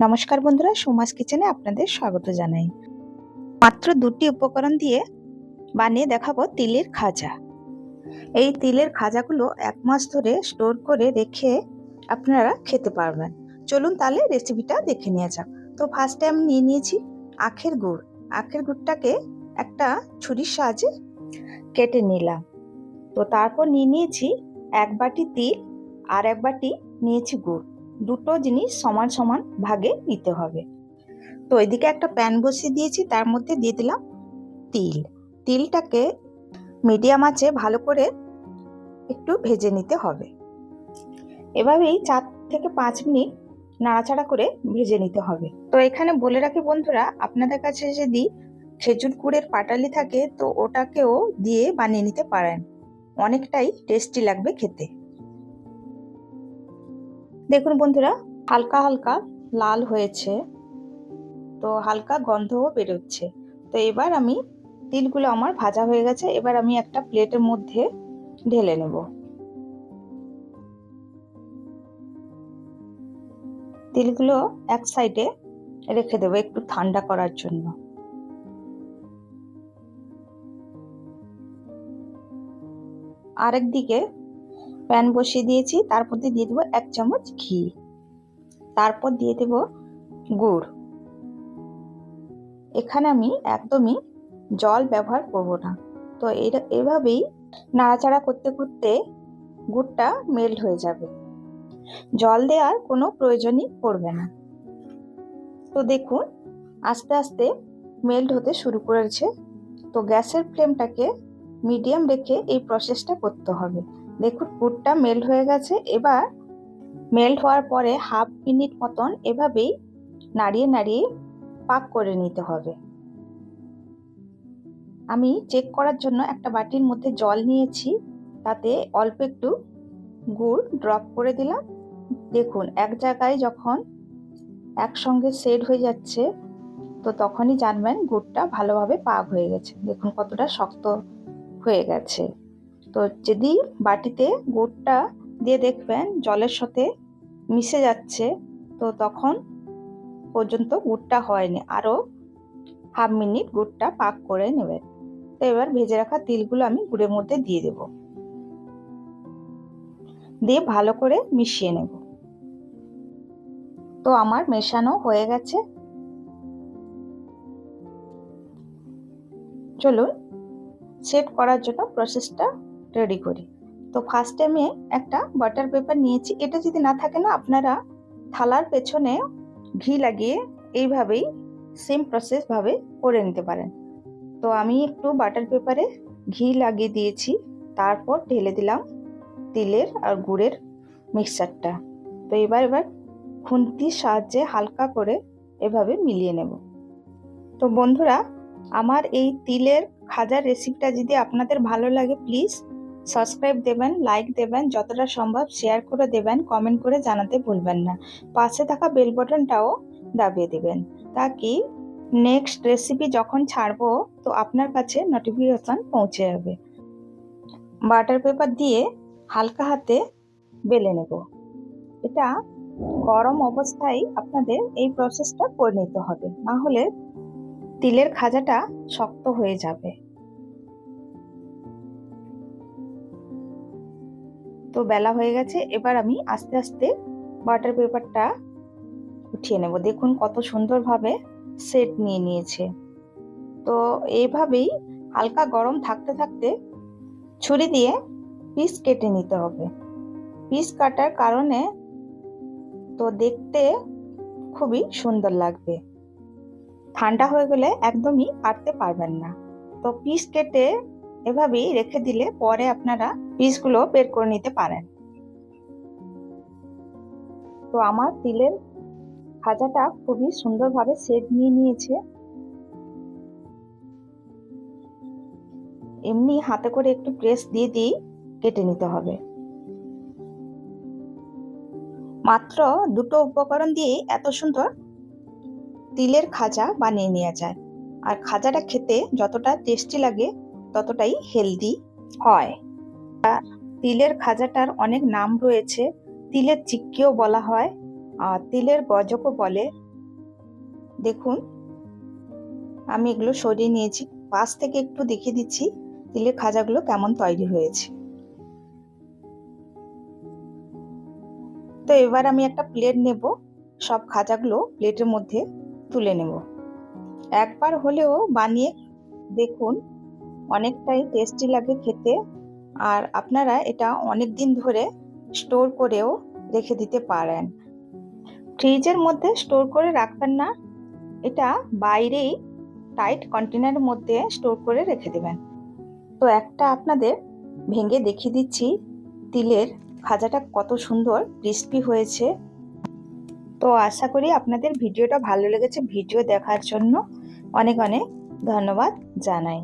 নমস্কার বন্ধুরা, সুমাস কিচেনে আপনাদের স্বাগত জানাই। মাত্র দুটি উপকরণ দিয়ে বানিয়ে দেখাবো তিলের খাজা। এই তিলের খাজাগুলো এক মাস ধরে স্টোর করে রেখে আপনারা খেতে পারবেন। চলুন তাহলে রেসিপিটা দেখে নিয়ে যাক। তো ফার্স্টে আমি নিয়ে নিয়েছি আখের গুড়। আখের গুড়টাকে একটা ছুরির সাহায্যে কেটে নিলাম। তো তারপর নিয়ে নিয়েছি এক বাটি তিল আর এক বাটি নিয়েছি গুড়। দুটো জিনিস সমান সমান ভাগে নিতে হবে। তো এদিকে একটা প্যান বসিয়ে দিয়েছি, তার মধ্যে দিয়ে দিলাম তিল। তিলটাকে মিডিয়াম আঁচে ভালো করে একটু ভেজে নিতে হবে। এভাবেই চার থেকে পাঁচ মিনিট নাড়াচাড়া করে ভেজে নিতে হবে। তো এখানে বলে রাখি বন্ধুরা, আপনাদের কাছে যদি খেজুর গুড়ের পাটালি থাকে, তো ওটাকেও দিয়ে বানিয়ে নিতে পারেন। অনেকটাই টেস্টি লাগবে খেতে। দেখুন বন্ধুরা, হালকা হালকা লাল হয়েছে, তো হালকা গন্ধও বেরোচ্ছে। তো এবার আমি তিলগুলো আমার ভাজা হয়ে গেছে, এবার আমি একটা প্লেটের মধ্যে ঢেলে নেব। তিলগুলো এক সাইডে রেখে দেবো একটু ঠান্ডা করার জন্য। আরেক দিকে প্যান বসিয়ে দিয়েছি, তার মধ্যে দিয়ে দেবো এক চামচ ঘি। তারপর দিয়ে দেব গুড়। এখানে আমি একদমই জল ব্যবহার করব না। তো এটা এভাবেই নাড়াচাড়া করতে করতে গুড়টা মেল্ট হয়ে যাবে। জল দেওয়ার কোনো প্রয়োজনই পড়বে না। তো দেখুন, আস্তে আস্তে মেল্ট হতে শুরু করেছে। তো গ্যাসের ফ্লেমটাকে মিডিয়াম রেখে এই প্রসেসটা করতে হবে। দেখুন গুড়টা মেল্ট হয়ে গেছে। এবার মেল্ট হওয়ার পরে হাফ মিনিট মতন এভাবেই নাড়িয়ে নাড়িয়ে পাক করে নিতে হবে। আমি চেক করার জন্য একটা বাটির মধ্যে জল নিয়েছি, তাতে অল্প একটু গুড় ড্রপ করে দিলাম। দেখুন, এক জায়গায় যখন একসঙ্গে সেট হয়ে যাচ্ছে, তো তখনই জানবেন গুড়টা ভালোভাবে পাক হয়ে গেছে। দেখুন, কতটা শক্ত হয়ে গেছে। তো যদি বাটিতে গুড়টা দিয়ে দেখবেন জলের সাথে মিশে যাচ্ছে, তো তখন পর্যন্ত গুড়টা হয়নি। আরও হাফ মিনিট গুড়টা পাক করে নেবেন। তো এবার ভেজে রাখা তিলগুলো আমি গুড়ের মধ্যে দিয়ে দেব। দিয়ে ভালো করে মিশিয়ে নেব। তো আমার মেশানো হয়ে গেছে। চলুন সেট করার জন্য প্রসেসটা রেডি করি। তো ফার্স্টে আমি একটা বাটার পেপার নিয়েছি। এটা যদি না থাকে না, আপনারা থালার পেছনে ঘি লাগিয়ে এইভাবেই সেম প্রসেসভাবে করে নিতে পারেন। তো আমি একটু বাটার পেপারে ঘি লাগিয়ে দিয়েছি। তারপর ঢেলে দিলাম তিলের আর গুড়ের মিক্সারটা তো এবার এবার খুন্তির সাহায্যে হালকা করে এভাবে মিলিয়ে নেব। তো বন্ধুরা, আমার এই তিলের খাজার রেসিপিটা যদি আপনাদের ভালো লাগে প্লিজ সাবস্ক্রাইব দেবেন, লাইক দেবেন, যতটা সম্ভব শেয়ার করে দেবেন, কমেন্ট করে জানাতে ভুলবেন না। পাশে থাকা বেল বটনটাও দাবিয়ে দেবেন। তাকি নেক্সট রেসিপি যখন ছাড়বো, তো আপনার কাছে নোটিফিকেশন পৌঁছে যাবে। বাটার পেপার দিয়ে হালকা হাতে বেলে নেব। এটা গরম অবস্থায় আপনাদের এই প্রসেসটা করে নিতে হবে। না হলে তিলের খাজাটা শক্ত হয়ে যাবে। তো বেলা হয়ে গেছে, এবার আমি আস্তে আস্তে বাটার পেপারটা উঠিয়ে নেব। দেখুন কত সুন্দরভাবে সেট নিয়ে নিয়েছে। তো এইভাবেই হালকা গরম থাকতে থাকতে ছুরি দিয়ে পিস কেটে নিতে হবে। পিস কাটার কারণে তো দেখতে খুবই সুন্দর লাগবে। ঠান্ডা হয়ে গেলে একদমই কাটতে পারবেন না। তো পিস কেটে এভাবেই রেখে দিলে পরে আপনারা পিসগুলো বের করে নিতে পারেন। তো আমার তিলের খাজাটা খুবই সুন্দরভাবে সেট নিয়ে নিয়েছে। এমনি হাতে করে একটু প্রেস দিয়ে দিয়েই কেটে নিতে হবে। মাত্র দুটো উপকরণ দিয়ে এত সুন্দর তিলের খাজা বানিয়ে নেওয়া যায়। আর খাজাটা খেতে যতটা টেস্টি লাগে ততটাই হেলদি হয়। তিলের খাজাটার অনেক নাম রয়েছে। তিলের চিক্কিও বলা হয়। আর তিলের গজকও বলে। দেখুন, আমি এগুলো সরিয়ে নিয়েছি। পাশ থেকে একটু দেখিয়ে দিচ্ছি তিলের খাজাগুলো কেমন তৈরি হয়েছে। তো এবার আমি একটা প্লেট নেব। সব খাজাগুলো প্লেটের মধ্যে তুলে নেব। একবার হলেও বানিয়ে দেখুন অনেকটাই টেস্টি লাগে খেতে। আর আপনারা এটা অনেক দিন ধরে স্টোর করেও রেখে দিতে পারেন। ফ্রিজের মধ্যে স্টোর করে রাখবেন না, এটা বাইরেই টাইট কন্টেনারের মধ্যে স্টোর করে রেখে দেবেন। তো একটা আপনাদের ভেঙে দেখিয়ে দিচ্ছি, তিলের খাজাটা কত সুন্দর ক্রিস্পি হয়েছে। তো আশা করি আপনাদের ভিডিওটা ভালো লেগেছে, ভিডিও দেখার জন্য অনেক অনেক ধন্যবাদ জানাই।